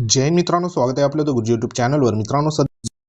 जैन मित्रांनो स्वागत आहे आपलं तो यूट्यूब चॅनलवर मित्रांनो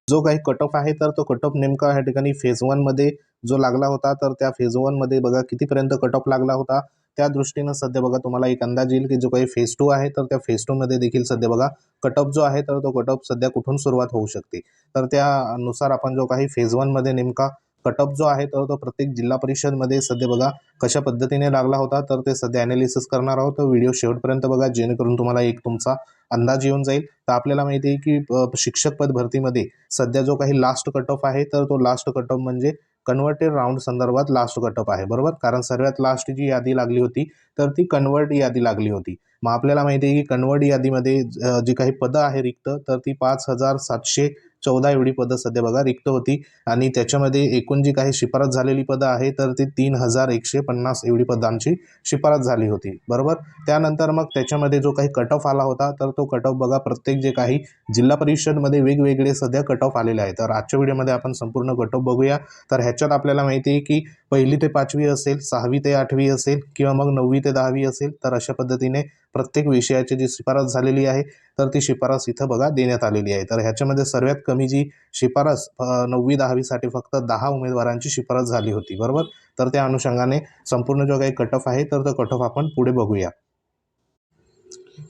जो काही कट ऑफ आहे तर तो कट ऑफ नेमका ह्या ठिकाणी फेज वनमध्ये जो लागला होता तर त्या फेज वनमध्ये बघा कितीपर्यंत कट ऑफ लागला होता. त्या दृष्टीनं सध्या बघा तुम्हाला एक अंदाज येईल की जो काही फेज टू आहे तर त्या फेज टूमध्ये देखील सध्या बघा कट ऑफ जो आहे तर तो कट ऑफ सध्या कुठून सुरुवात होऊ शकते. तर त्यानुसार आपण जो काही फेज वनमध्ये नेमका कटअप जो आहे तर तो प्रत्येक जिल्हा परिषदमध्ये सध्या बघा कशा पद्धतीने लागला होता तर ते सध्या ॲनालिसिस करणार आहोत. तर व्हिडिओ शेवटपर्यंत बघा जेणेकरून तुम्हाला एक तुमचा अंदाज येऊन जाईल. तर आपल्याला माहिती आहे की शिक्षक पद भरतीमध्ये सध्या जो काही लास्ट कट ऑफ आहे तर तो लास्ट कट ऑफ म्हणजे कन्व्हर्टेड राऊंड संदर्भात लास्ट कटअप आहे. बरोबर? कारण सर्वात लास्ट जी यादी लागली होती तर ती कन्वर्ट यादी लागली होती. मग आपल्याला माहिती आहे की कन्वर्ट यादीमध्ये जी काही पदं आहे रिक्त तर ती पाच हजार सातशे चौदा एवढी पदं सध्या बघा रिक्त होती. आणि त्याच्यामध्ये एकूण जी काही शिफारस झालेली पदं आहे तर ती तीन हजार एकशे पन्नास एवढी पदांची शिफारस झाली होती. बरोबर? त्यानंतर मग त्याच्यामध्ये जो काही कट ऑफ आला होता तर तो कट ऑफ बघा प्रत्येक जे काही जिल्हा परिषदमध्ये वेगवेगळे सध्या कट ऑफ आलेले आहेत. तर आजच्या व्हिडिओमध्ये आपण संपूर्ण कट ऑफ बघूया. तर ह्याच्यात आपल्याला माहिती आहे की पहिली ते पाचवी असेल सहावी ते आठवी असेल किंवा मग नववी ते दहावी असेल तर अशा पद्धतीने प्रत्येक विषयाची जी शिफारस झालेली आहे तर ती शिफारस इथं बघा देण्यात आलेली आहे. तर ह्याच्यामध्ये सर्वात कमी जी शिफारस नववी दहावीसाठी फक्त दहा उमेदवारांची शिफारस झाली होती बरोबर? तर त्या अनुषंगाने संपूर्ण जो काही कट ऑफ आहे तर तो कट ऑफ आपण पुढे बघूया.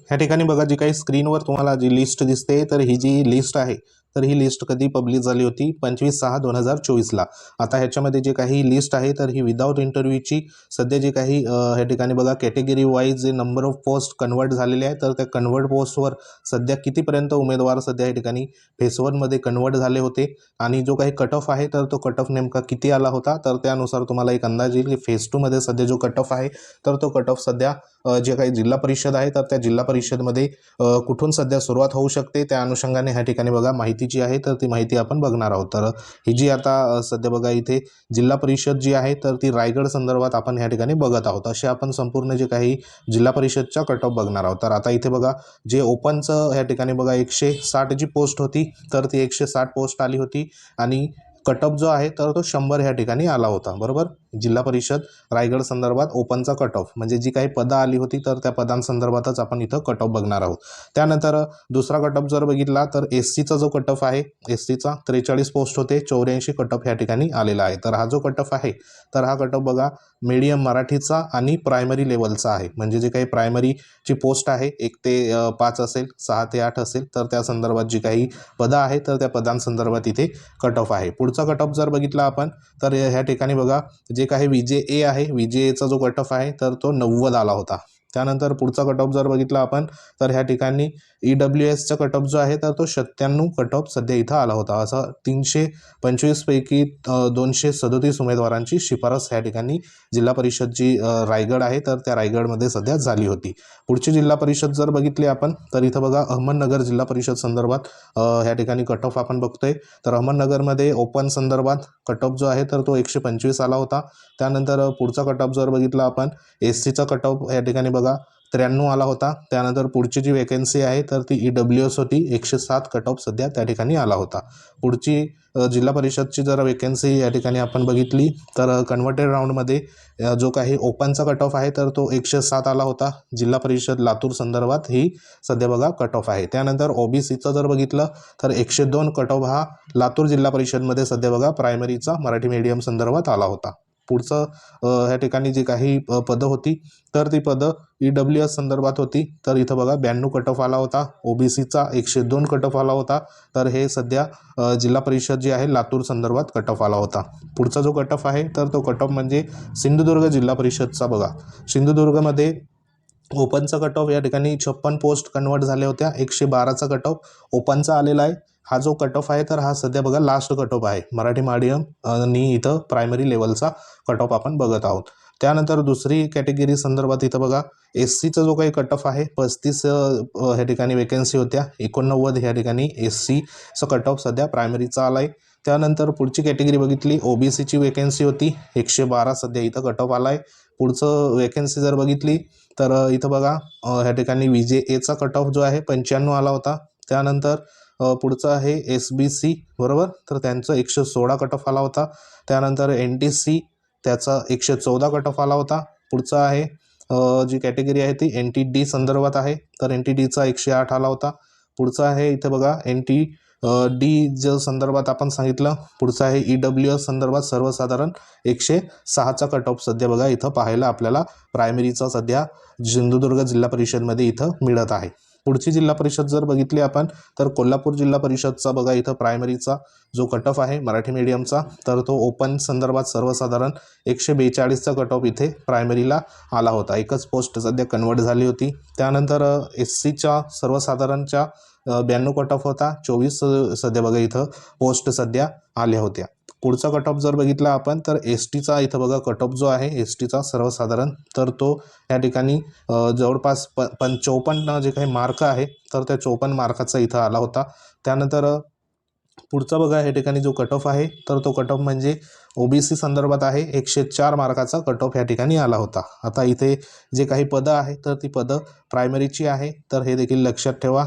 ह्या ठिकाणी बघा जी काही स्क्रीनवर तुम्हाला जी लिस्ट दिसते तर ही जी लिस्ट आहे तर ही लिस्ट कधी पब्लिश झाली होती? पंचवीस सहा दोन हजार चोवीसला. आता ह्याच्यामध्ये जे काही लिस्ट आहे तर ही विदाऊट इंटरव्ह्यूची सध्या जे काही ह्या ठिकाणी बघा कॅटेगरी वाईज जे नंबर ऑफ पोस्ट कन्वर्ट झालेले आहे तर त्या कन्वर्ट पोस्टवर सध्या कितीपर्यंत उमेदवार सध्या या ठिकाणी फेस वनमध्ये कन्वर्ट झाले होते? आणि जो काही कट ऑफ आहे तर तो कट ऑफ नेमका किती आला होता? तर त्यानुसार तुम्हाला एक अंदाज येईल की फेस टूमध्ये सध्या जो कट ऑफ आहे तर तो कट ऑफ सध्या जे काही जिल्हा परिषद आहे तर त्या जिल्हा परिषदमध्ये कुठून सध्या सुरुवात होऊ शकते? त्या अनुषंगाने ह्या ठिकाणी बघा माहिती जी आहे तर ती माहिती आपण बघणार आहोत. तर ही जी आता सध्या बघा इथे जिल्हा परिषद जी आहे तर ती रायगड संदर्भात आपण ह्या ठिकाणी बघत आहोत. असे आपण संपूर्ण जे काही जिल्हा परिषदच्या कट ऑफ बघणार आहोत. तर आता इथे बघा जे ओपनचं ह्या ठिकाणी बघा एकशे साठ जी पोस्ट होती तर ती एकशे साठ पोस्ट आली होती. आणि कटअप जो आहे तर तो शंभर ह्या ठिकाणी आला होता बरोबर? जिल्हा परिषद रायगड संदर्भात ओपनचा कट ऑफ म्हणजे जी काही पदं आली होती तर त्या पदांसंदर्भातच आपण इथं कट ऑफ बघणार आहोत. त्यानंतर दुसरा कट ऑफ जर बघितला तर एस सीचा जो कट ऑफ आहे एस सीचा त्रेचाळीस पोस्ट होते चौऱ्याऐंशी कट ऑफ ह्या ठिकाणी आलेला आहे. तर हा जो कट ऑफ आहे तर हा कटऑफ बघा मीडियम मराठीचा आणि प्रायमरी लेवलचा आहे. म्हणजे जे काही प्रायमरीची पोस्ट आहे एक ते पाच असेल सहा ते आठ असेल तर त्या संदर्भात जी काही पदं आहे तर त्या पदांसंदर्भात इथे कट ऑफ आहे. पुढचा कट ऑफ जर बघितला आपण तर ह्या ठिकाणी बघा जे काही विजे ए आहे विजे एचा जो कट ऑफ आहे तर तो नव्वद आला होता. त्यानंतर पुढचा कट ऑफ जर बघितला आपण तर ह्या ठिकाणी ई डब्ल्यू एसचा कट ऑफ जो आहे तर तो सत्त्याण्णव कट ऑफ सध्या इथं आला होता. असा तीनशे पंचवीसपैकी दोनशे सदोतीस उमेदवारांची शिफारस ह्या ठिकाणी जिल्हा परिषद जी रायगड आहे तर त्या रायगडमध्ये सध्या झाली होती. पुढची जिल्हा परिषद जर बघितली आपण तर इथं बघा अहमदनगर जिल्हा परिषद संदर्भात ह्या ठिकाणी कट ऑफ आपण बघतोय. तर अहमदनगरमध्ये ओपन संदर्भात कट ऑफ जो आहे तर तो एकशे पंचवीस आला होता. त्यानंतर पुढचा कट ऑफ जर बघितला आपण एस सीचा कट ऑफ या ठिकाणी बघा त्र्याण्णव आला होता. त्यानंतर पुढची जी वेकेन्सी आहे तर ती ई डब्ल्यू एस होती. एकशे सात कट ऑफ सध्या त्या ठिकाणी आला होता. पुढची जिल्हा परिषदची जर वेकेन्सी या ठिकाणी आपण बघितली तर कन्व्हर्टेड राऊंडमध्ये जो काही ओपनचा कट ऑफ आहे तर तो एकशे सात आला होता. जिल्हा परिषद लातूर संदर्भात ही सध्या बघा कट ऑफ आहे. त्यानंतर ओबीसीचं जर बघितलं तर एकशे दोन कट ऑफ हा लातूर जिल्हा परिषदमध्ये सध्या बघा प्रायमरीचा मराठी मीडियम संदर्भात आला होता. पुढचं ह्या ठिकाणी जी काही पदं होती तर ती पदं ई डब्ल्यू एस संदर्भात होती. तर इथं बघा ब्याण्णव कट ऑफ आला होता. ओबीसीचा एकशे दोन कट ऑफ आला होता. तर हे सध्या जिल्हा परिषद जी आहे लातूर संदर्भात कट ऑफ आला होता. पुढचा जो कट ऑफ आहे तर तो कट ऑफ म्हणजे सिंधुदुर्ग जिल्हा परिषदचा बघा. सिंधुदुर्गमध्ये ओपनचा कट ऑफ या ठिकाणी छप्पन पोस्ट कन्वर्ट झाल्या होत्या. एकशे बाराचा कट ऑफ ओपनचा आलेला आहे. हा जो कट ऑफ आहे तर हा सध्या बघा लास्ट कट ऑफ आहे. मराठी माध्यम आणि इथं प्रायमरी लेवलचा कट ऑफ आपण बघत आहोत. त्यानंतर दुसरी कॅटेगरी संदर्भात इथं बघा एस सीचा जो काही कट ऑफ आहे पस्तीस ह्या ठिकाणी वेकन्सी होत्या. एकोणनव्वद ह्या ठिकाणी एस सीचं कट ऑफ सध्या प्रायमरीचा आला आहे त्यानंतर पुढची कॅटेगरी बघितली ओबीसीची वेकन्सी होती. एकशे बारा सध्या इथं कट ऑफ आला आहे पुढचं वेकन्सी जर बघितली तर इथं बघा ह्या ठिकाणी विजे एचा कट ऑफ जो आहे पंच्याण्णव आला होता. त्यानंतर पुढचं आहे एस बी सी बरोबर? तर त्यांचं एकशे सोळा कट ऑफ आला होता. त्यानंतर एन टी सी त्याचा एकशे चौदा कट ऑफ आला होता. पुढचं आहे जी कॅटेगरी आहे ती एन टी डी संदर्भात आहे. तर एन टी डीचा एकशे आठ आला होता. पुढचं आहे इथे बघा एन टी डी ज संदर्भात आपण सांगितलं. पुढचं आहे ई डब्ल्यू एस संदर्भात सर्वसाधारण एकशे सहाचा कट ऑफ सध्या बघा इथं पाहायला आपल्याला प्रायमरीचा सध्या सिंधुदुर्ग जिल्हा परिषदमध्ये इथं मिळत आहे. पुढची जिल्हा परिषद जर बघितली आपण तर कोल्हापूर जिल्हा परिषदचा बघा इथं प्रायमरीचा जो कट ऑफ आहे मराठी मीडियमचा तर तो ओपन संदर्भात सर्वसाधारण एकशे बेचाळीसचा कट ऑफ इथे प्रायमरीला आला होता. एकच पोस्ट सध्या कन्वर्ट झाली होती. त्यानंतर एस सीच्या सर्वसाधारणच्या ब्याण्णव कट ऑफ होता. चोवीस सध्या बघा इथं पोस्ट सध्या आल्या होत्या. पुढचा कट ऑफ जर बघितला आपण तर एस टीचा इथं बघा कट ऑफ जो आहे एस टीचा सर्वसाधारण तर तो या ठिकाणी जवळपास प पण चौपन्न जे काही मार्क आहे तर त्या चौपन्न मार्काचा इथं आला होता. त्यानंतर पुढचा बघा या ठिकाणी जो कट ऑफ आहे तर तो कट ऑफ म्हणजे ओ बी सी संदर्भात आहे एकशे चार मार्काचा कट ऑफ या ठिकाणी आला होता. आता इथे जे काही पदं आहे तर ती पदं प्रायमरीची आहे तर हे देखील लक्षात ठेवा.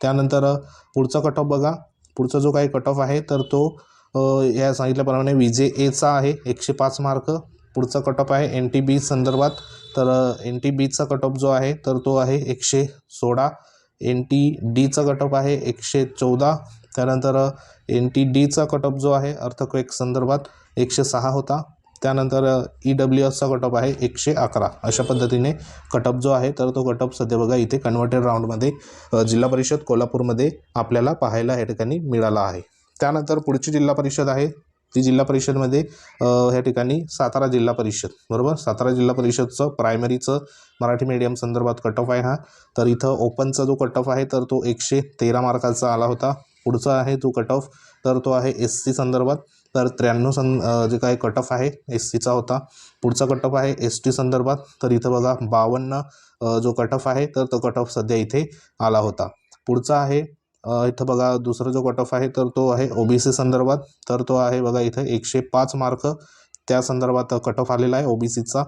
त्यानंतर पुढचा कट ऑफ बघा. पुढचा जो काही कट ऑफ आहे तर तो या सांगितल्याप्रमाणे वी जे एचा आहे एकशे पाच मार्क. पुढचा कट आहे एन टी बी संदर्भात. तर एन टी बीचा कट जो आहे तर तो आहे एकशे सोळा. एन टी डीचा कट आहे एकशे चौदा. त्यानंतर एन टी डीचा कट जो आहे अर्थक्वेक संदर्भात एकशे सहा होता. त्यानंतर ई डब्ल्यू एसचा कट आहे एकशे अकरा. अशा पद्धतीने कटअप जो आहे तर तो कटअप सध्या बघा इथे कन्व्हर्टेड राऊंडमध्ये जिल्हा परिषद कोल्हापूरमध्ये आपल्याला पाहायला या ठिकाणी मिळाला आहे. त्यानंतर पुढची जिल्हा परिषद आहे. ती जिल्हा परिषदमध्ये ह्या ठिकाणी सातारा जिल्हा परिषद बरोबर? सातारा जिल्हा परिषदचं प्रायमरीचं मराठी मीडियम संदर्भात कट ऑफ आहे हा. तर इथं ओपनचा जो कट ऑफ आहे तर तो एकशे तेरा मार्काचा आला होता. पुढचा आहे जो कट ऑफ तर तो आहे एस सी संदर्भात. तर त्र्याण्णव सं जे काही कट ऑफ आहे एस सीचा होता. पुढचा कट ऑफ आहे एस टी संदर्भात. तर इथं बघा बावन्न जो कट ऑफ आहे तर तो कट ऑफ सध्या इथे आला होता. पुढचा आहे इथं बघा दुसरा जो कट ऑफ आहे तर तो आहे ओ बी सी संदर्भात. तर तो आहे बघा इथं एकशे पाच मार्क त्या संदर्भात कट ऑफ आलेला आहे ओ बी सीचा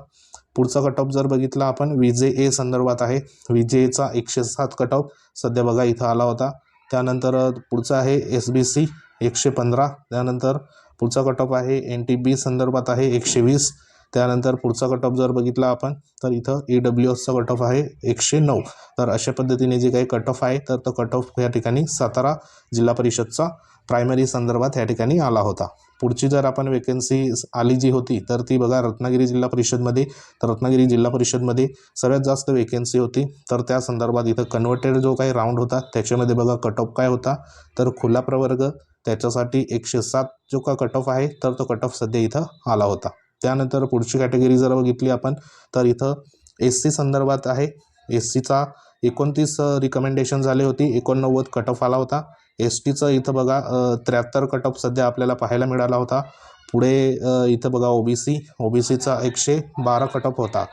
पुढचा कट ऑफ जर बघितला आपण विजे ए संदर्भात आहे. वि जे एचा एकशे सात कट ऑफ सध्या बघा इथं आला होता. त्यानंतर पुढचा आहे एस बी सी एकशे पंधरा. त्यानंतर पुढचा कट ऑफ आहे एन टी बी संदर्भात आहे एकशे वीस. त्यानंतर पुढचा कट ऑफ जर बघितला आपण तर इथं ई डब्ल्यू एसचा कट ऑफ आहे एकशे नऊ. तर अशा पद्धतीने जे काही कट ऑफ आहे तर तो कट ऑफ या ठिकाणी सातारा जिल्हा परिषदचा प्रायमरी संदर्भात या ठिकाणी आला होता. पुढची जर आपण वेकन्सी आली जी होती तर ती बघा रत्नागिरी जिल्हा परिषदमध्ये तर रत्नागिरी जिल्हा परिषदमध्ये सर्वात जास्त वेकन्सी होती. तर त्या संदर्भात इथं कन्व्हर्टेड जो काही राऊंड होता त्याच्यामध्ये बघा कट ऑफ काय होता? तर खुला प्रवर्ग त्याच्यासाठी एकशे सात जो का कट ऑफ आहे तर तो कट ऑफ सध्या इथं आला होता. त्यानंतर पुढची कॅटेगरी जर बघितली आपण तर इथं एस सी संदर्भात आहे. एस सीचा एकोणतीस रिकमेंडेशन झाले होती. एकोणनव्वद कट ऑफ आला होता. एस टीचं इथं बघा त्र्याहत्तर कट ऑफ सध्या आपल्याला पाहायला मिळाला होता. पुढे इथं बघा O B C O B सीचा एकशे बारा कट ऑफ होता.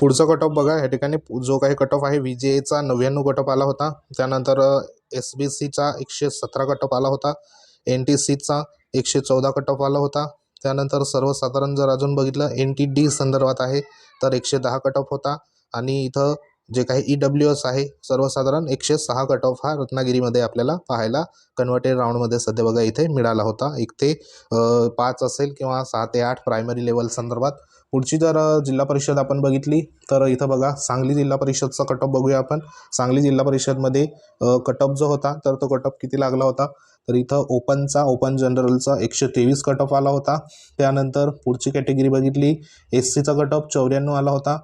पुढचा कट ऑफ बघा या ठिकाणी जो काही कट ऑफ आहे व्ही जे एचा नव्याण्णव कट ऑफ आला होता. त्यानंतर एस बी सीचा एकशे सतरा कट ऑफ आला होता. एन टी सीचा एकशे चौदा कट ऑफ आला होता. त्यानंतर सर्वसाधारण जर अजून बघितलं एन टी डी संदर्भात आहे तर एकशे दहा कट ऑफ होता. आणि इथं जे काही ई डब्ल्यू एस आहे सर्वसाधारण एकशे सहा कट ऑफ हा रत्नागिरीमध्ये आपल्याला पाहायला कन्व्हर्टेड राऊंडमध्ये सध्या बघा इथे मिळाला होता. एक ते पाच असेल किंवा सहा ते आठ प्रायमरी लेवल संदर्भात. पुढची जर जिल्हा परिषद आपण बघितली तर इथं बघा सांगली जिल्हा परिषदचा कट ऑफ बघूया आपण. सांगली जिल्हा परिषदमध्ये कट ऑफ जो होता तर तो कट ऑफ किती लागला होता? तर इथं ओपनचा ओपन जनरलचा एकशे तेवीस कट ऑफ आला होता. त्यानंतर पुढची कॅटेगरी बघितली. एस सीचा कट ऑफ चौऱ्याण्णव आला होता.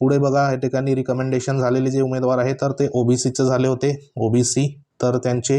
पुढे बघा या ठिकाणी रिकमेंडेशन झालेले जे उमेदवार आहे तर ते ओ बी झाले होते. ओ बी सी तर त्यांचे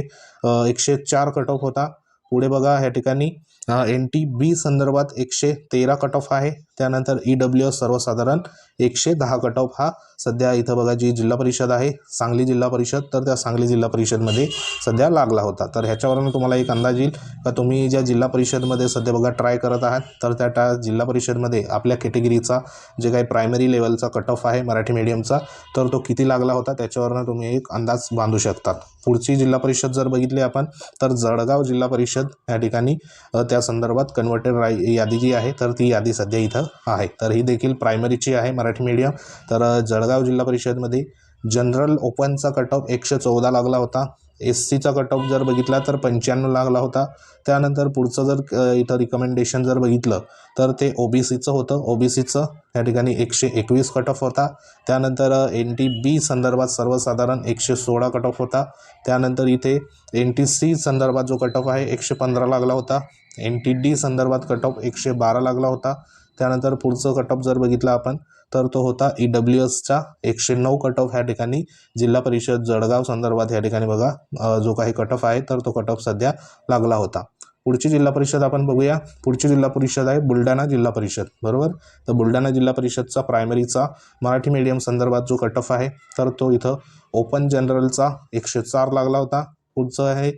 एकशे चार कट ऑफ होता. पुढे बघा ह्या ठिकाणी एन टी बी संदर्भात एकशे तेरा कट ऑफ आहे. त्यानंतर ई डब्ल्यू एस सर्वसाधारण एकशे दहा कट ऑफ हा सध्या इथं बघा जी जिल्हा परिषद आहे सांगली जिल्हा परिषद तर त्या सांगली जिल्हा परिषदमध्ये सध्या लागला होता. तर ह्याच्यावरून तुम्हाला एक अंदाज येईल का तुम्ही ज्या जिल्हा परिषदमध्ये सध्या बघा ट्राय करत आहात तर त्या त्या जिल्हा परिषदमध्ये आपल्या कॅटेगरीचा जे काही प्रायमरी लेवलचा कट ऑफ आहे मराठी मीडियमचा तर तो किती लागला होता त्याच्यावरनं तुम्ही एक अंदाज बांधू शकतात. पुढची जिल्हा परिषद जर बघितली आपण तर जळगाव जिल्हा परिषद या ठिकाणी त्या संदर्भात कन्व्हर्टेड राय यादी जी आहे तर ती यादी सध्या इथं आहे. तर ही देखील प्रायमरीची आहे मराठी मीडियम तर जळगाव जिल्हा परिषदमध्ये जनरल ओपनचा कट ऑफ एकशे चौदा लागला होता. एस सीचा कट ऑफ जर बघितला तर पंच्याण्णव लागला होता. त्यानंतर पुढचं जर इथं रिकमेंडेशन जर बघितलं तर ते ओ बी सीचं होतं. ओ बी सीचं या ठिकाणी एकशे एकवीस कट ऑफ होता. त्यानंतर एन टी बी संदर्भात सर्वसाधारण एकशे सोळा कट ऑफ होता. त्यानंतर इथे एन टी सी संदर्भात जो कट ऑफ आहे एकशे पंधरा लागला होता. एन टी डी संदर्भात कट ऑफ एकशे बारा लागला होता. त्यानंतर पुढचं कट ऑफ जर बघितला आपण तर तो होता ई डब्ल्यू एसचा एकशे नऊ कट ऑफ ह्या ठिकाणी. जिल्हा परिषद जळगाव संदर्भात ह्या ठिकाणी बघा जो काही कट ऑफ आहे तर तो कट ऑफ सध्या लागला होता. पुढची जिल्हा परिषद आपण बघूया. पुढची जिल्हा परिषद आहे बुलढाणा जिल्हा परिषद बरोबर? तर बुलढाणा जिल्हा परिषदचा प्रायमरीचा मराठी मीडियम संदर्भात जो कट ऑफ आहे तर तो इथं ओपन जनरलचा एकशे चार लागला होता. पुढचं आहे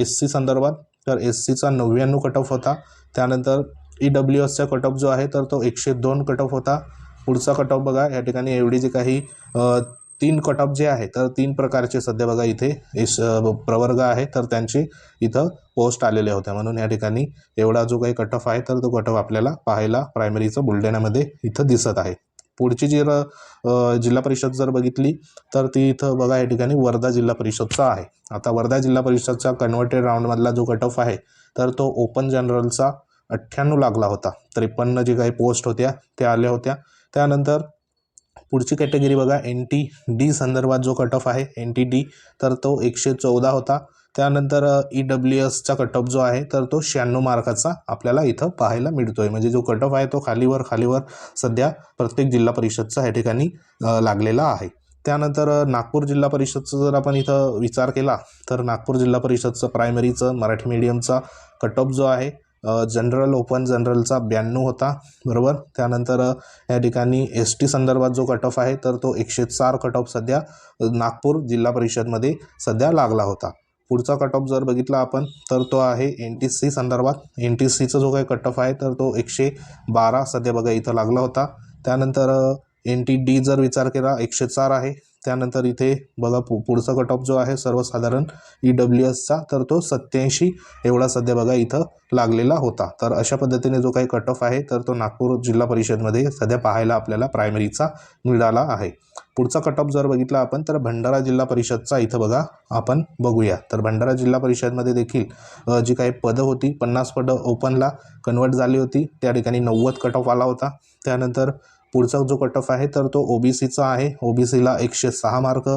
एस सी संदर्भात. तर एस सीचा नव्याण्णव कट ऑफ होता. त्यानंतर ई डब्ल्यू एसचा कट ऑफ जो आहे तर तो एकशे दोन कट ऑफ होता. पुढचा कट ऑफ बघा या ठिकाणी एवढी जे काही तीन कट ऑफ जे आहे तर तीन प्रकारचे सध्या बघा इथे एस प्रवर्ग आहे तर त्यांचे इथं पोस्ट आलेले होत्या. म्हणून या ठिकाणी एवढा जो काही कट ऑफ आहे तर तो कट ऑफ आपल्याला पाहायला प्रायमरीचं बुलढाण्यामध्ये इथं दिसत आहे. पुढची जी र- जिल्हा परिषद जर बघितली तर ती इथं बघा या ठिकाणी वर्धा जिल्हा परिषदचा आहे. आता वर्धा जिल्हा परिषदचा कन्व्हर्टेड राऊंडमधला जो कट ऑफ आहे तर तो ओपन जनरलचा अठ्ठ्याण्णव लागला होता. त्रेपन्न जे काही पोस्ट होत्या त्या आल्या होत्या. त्यानंतर पुढची कॅटेगरी बघा एन टी डी संदर्भात जो कट ऑफ आहे एन टी डी तर तो एकशे चौदा होता. त्यानंतर ई डब्ल्यू एसचा कट ऑफ जो आहे तर तो शहाण्णव मार्काचा आपल्याला इथं पाहायला मिळतोय. म्हणजे जो कट ऑफ आहे तो खालीवर खालीवर सध्या प्रत्येक जिल्हा परिषदचा या ठिकाणी लागलेला आहे. त्यानंतर नागपूर जिल्हा परिषदचं जर आपण इथं विचार केला तर नागपूर जिल्हा परिषदचं प्रायमरीचं मराठी मीडियमचा कट ऑफ जो आहे जनरल ओपन जनरलचा ब्याण्णव होता बरोबर? त्यानंतर या ठिकाणी एस टी संदर्भात जो कट ऑफ आहे तर तो एकशे चार कट ऑफ सध्या नागपूर जिल्हा परिषदमध्ये सध्या लागला होता. पुढचा कट ऑफ जर बघितला आपण तर तो आहे एन टी सी संदर्भात. एन टी सीचा जो काही कट ऑफ आहे तर तो एकशे बारा सध्या बघा इथं लागला होता. त्यानंतर एन टी डी जर विचार केला एकशे चार आहे. त्यानंतर इथे बघा पु पुढचा कट ऑफ जो आहे सर्वसाधारण ई डब्ल्यू एसचा तर तो सत्याऐंशी एवढा सध्या बघा इथं लागलेला होता. तर अशा पद्धतीने जो काही कट ऑफ आहे तर तो नागपूर जिल्हा परिषदमध्ये सध्या पाहायला आपल्याला प्रायमरीचा मिळाला आहे. पुढचा कट ऑफ जर बघितला आपण तर भंडारा जिल्हा परिषदचा इथं बघा आपण बघूया. तर भंडारा जिल्हा परिषदमध्ये देखील जी काही पदं होती पन्नास पदं ओपनला कन्वर्ट झाली होती. त्या ठिकाणी नव्वद कट ऑफ आला होता. त्यानंतर पुढचा जो कट ऑफ आहे तर तो ओ बी सीचा आहे. ओ बी सीला एकशे सहा मार्क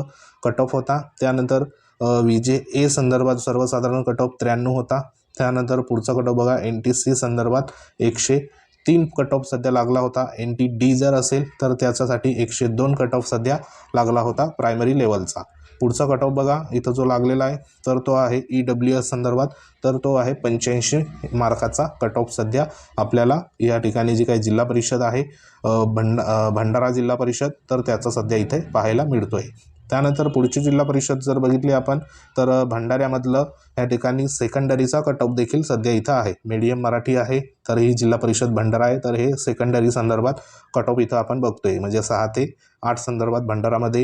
कट ऑफ होता. त्यानंतर व्ही जे ए संदर्भात सर्वसाधारण कट ऑफ त्र्याण्णव होता. त्यानंतर पुढचा कट ऑफ बघा एन टी सी संदर्भात एकशे तीन कट ऑफ सध्या लागला होता. एन टी डी जर असेल तर त्याच्यासाठी एकशे दोन कट ऑफ सध्या लागला होता प्रायमरी लेवलचा पुढचा कट ऑफ बघा. इथं जो लागलेला आहे तर तो आहे ई डब्ल्यू एस संदर्भात. तर तो आहे पंच्याऐंशी मार्काचा कट ऑफ सध्या आपल्याला या ठिकाणी जी काही जिल्हा परिषद आहे भंड भंडारा जिल्हा परिषद तर त्याचा सध्या इथे पाहायला मिळतो आहे त्यानंतर पुढची जिल्हा परिषद जर बघितली आपण तर भंडाऱ्यामधलं या ठिकाणी सेकंडरीचा कट ऑफ देखील सध्या इथं आहे. मीडियम मराठी आहे तर ही जिल्हा परिषद भंडारा आहे तर हे सेकंडरी संदर्भात कट ऑफ इथं आपण बघतोय. म्हणजे सहा ते आठ संदर्भात भंडारामध्ये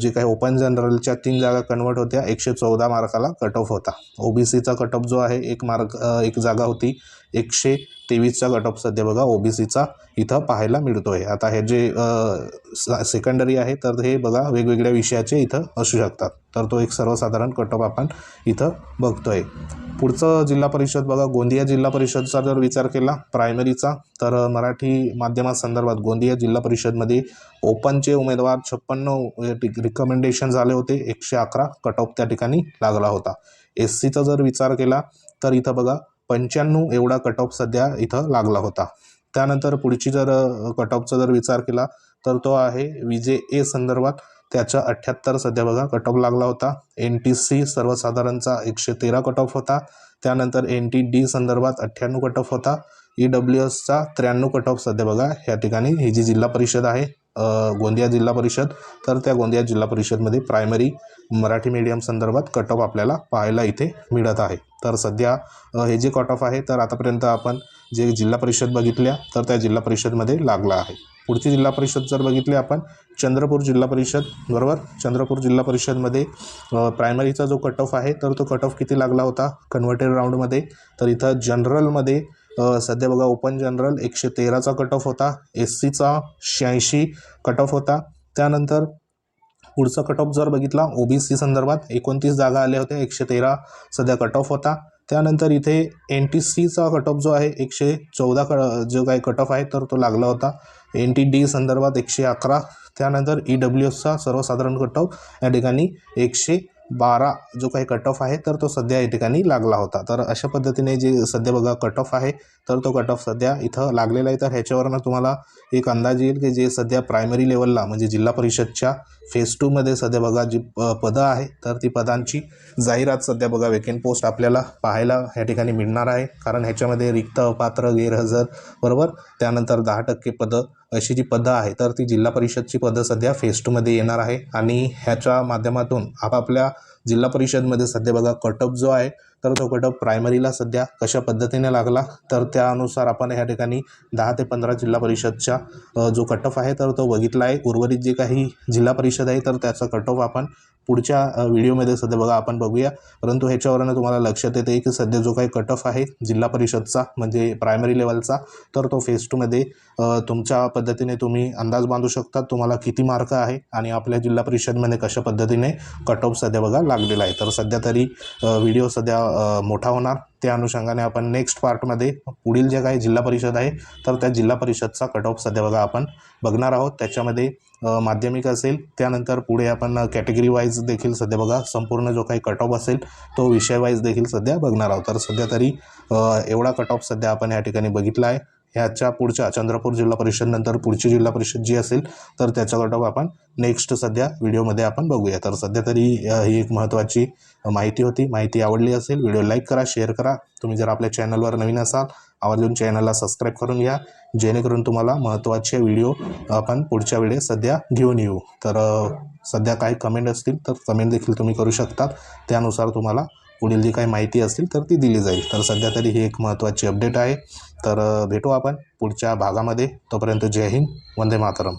जे काही ओपन जनरलच्या तीन जागा कन्वर्ट होत्या एकशे चौदा मार्काला कट ऑफ होता. ओ बी सीचा कट ऑफ जो आहे एक मार्क एक जागा होती एकशे तेवीसचा कट ऑफ सध्या बघा ओ बी सीचा इथं पाहायला मिळतो आहे आता हे जे सेकंडरी आहे तर हे बघा वेगवेगळ्या विषयाचे इथं असू शकतात. तर तो एक सर्वसाधारण कट ऑफ आपण इथं बघतो आहे पुढचं जिल्हा परिषद बघा. गोंदिया जिल्हा परिषदचा जर विचार केला प्रायमरीचा तर मराठी माध्यमासंदर्भात गोंदिया जिल्हा परिषदमध्ये ओपनचे उमेदवार छप्पन्न म्हणजे रिकमेंडेशन झाले होते. एकशे अकरा कट ऑफ त्या ठिकाणी लागला होता. एस सीचा जर विचार केला तर इथं बघा पंच्याण्णव एवढा कट ऑफ सध्या इथं लागला होता. त्यानंतर पुढची जर कट ऑफचा जर विचार केला तर तो आहे विजे ए संदर्भात. त्याच्या अठ्ठ्याहत्तर सध्या बघा कट ऑफ लागला होता. एन टी सी सर्वसाधारणचा एकशे तेरा कट ऑफ होता. त्यानंतर एन टी डी संदर्भात अठ्ठ्याण्णव कट ऑफ होता. ई डब्ल्यू एसचा त्र्याण्णव कट ऑफ सध्या बघा या ठिकाणी ही जी जिल्हा परिषद आहे गोंदिया जिल्हा परिषद तर त्या गोंदिया जिल्हा परिषदमध्ये प्रायमरी मराठी मीडियम संदर्भात कट ऑफ आपल्याला पाहायला इथे मिळत आहे. तर सध्या हे जे कट ऑफ आहे तर आतापर्यंत आपण जे जिल्हा परिषद बघितल्या तर त्या जिल्हा परिषदमध्ये लागला आहे. पुढची जिल्हा परिषद जर बघितली आपण चंद्रपूर जिल्हा परिषद बरोबर? चंद्रपूर जिल्हा परिषदमध्ये प्रायमरीचा जो कट ऑफ आहे तर तो कट ऑफ किती लागला होता? कन्व्हर्टेड राऊंडमध्ये तर इथं जनरलमध्ये सध्या बघा ओपन जनरल एकशे तेराचा कट ऑफ होता एस सीचा शहाऐंशी कट ऑफ होता. त्यानंतर पुढचा कट ऑफ जर बघितला ओबीसी संदर्भात एकोणतीस जागा आल्या होत्या एकशे तेरा सध्या कट ऑफ होता. त्यानंतर इथे एन टी सीचा कट ऑफ जो आहे एकशे चौदा क जो काही कट ऑफ आहे तर तो लागला होता. एन टी डी संदर्भात एकशे अकरा. त्यानंतर ई डब्ल्यू एसचा सर्वसाधारण कट ऑफ या ठिकाणी एकशे बारा जो काही कट ऑफ आहे तर तो सध्या या ठिकाणी लागला होता. तर अशा पद्धतीने जे सध्या बघा कट ऑफ आहे तर तो कट ऑफ सध्या इथं लागलेला आहे. तर ह्याच्यावरनं तुम्हाला एक अंदाज येईल की जे सध्या प्रायमरी लेवलला म्हणजे जिल्हा परिषदच्या फेज टूमध्ये सध्या बघा जी प पदं आहे तर ती पदांची जाहिरात सध्या बघा वेकेंट पोस्ट आपल्याला पाहायला ह्या ठिकाणी मिळणार आहे. कारण ह्याच्यामध्ये रिक्त अपात्र गैरहजर बरोबर? त्यानंतर दहा टक्के पदं अशी जी पदं आहे तर ती जिल्हा परिषदची पदं सध्या फेज टूमध्ये येणार आहे. आणि ह्याच्या माध्यमातून आपापल्या जिल्हा परिषदमध्ये सध्या बघा कटअप जो आहे तर तो कटअप प्रायमरीला सध्या कशा पद्धतीने लागला? तर त्यानुसार आपण ह्या ठिकाणी दहा ते पंधरा जिल्हा परिषदच्या जो जो ऑफ आहे तर तो बघितला आहे. उर्वरित जे काही जिल्हा परिषद आहे तर त्याचा कटऑफ आपण पुढच्या व्हिडिओमध्ये सध्या बघा आपण बघूया. परंतु ह्याच्यावरनं तुम्हाला लक्षात येते की सध्या जो काही कट ऑफ आहे जिल्हा परिषदचा म्हणजे प्रायमरी लेवलचा तर तो फेज टूमध्ये तुमच्या पद्धतीने तुम्ही अंदाज बांधू शकता. तुम्हाला किती मार्क आहे आणि आपल्या जिल्हा परिषदमध्ये कशा पद्धतीने कट ऑफ सध्या बघा लागलेला आहे. तर सध्या तरी व्हिडिओ सध्या मोठा होणार. त्या अनुषंगाने आपण नेक्स्ट पार्टमध्ये पुढील जे काही जिल्हा परिषद आहे तर त्या जिल्हा परिषदचा कट ऑफ सध्या बघा आपण बघणार आहोत. त्याच्यामध्ये माध्यमिक असेल त्यानंतर पुढे आपण कॅटेगरी वाईज देखील सध्या बघा संपूर्ण जो काही कट ऑफ असेल तो विषय वाईज देखील सध्या बघणार आहोत. तर सध्या तरी एवढा कट ऑफ सध्या आपण या ठिकाणी बघितला आहे. ह्याच्या पुढच्या चंद्रपूर जिल्हा परिषद नंतर पुढची जिल्हा परिषद जी असेल तर त्याचा आपण नेक्स्ट सध्या व्हिडिओमध्ये आपण बघूया. तर सध्या तरी ही एक महत्त्वाची माहिती होती. माहिती आवडली असेल व्हिडिओ लाईक करा शेअर करा. तुम्ही जर आपल्या चॅनलवर नवीन असाल आवर्जून चॅनलला सबस्क्राईब करून घ्या. जेणेकरून तुम्हाला महत्त्वाचे व्हिडिओ आपण पुढच्या वेळेस सध्या घेऊन येऊ. तर सध्या काही कमेंट असतील तर कमेंट देखील तुम्ही करू शकता त्यानुसार तुम्हाला पुढील जी काही माहिती असतील तर ती दिली जाईल. तर सध्या तरी ही एक महत्त्वाची अपडेट आहे. तर भेटू आपण पुढच्या भागामध्ये. तोपर्यंत जय हिंद वंदे मातरम.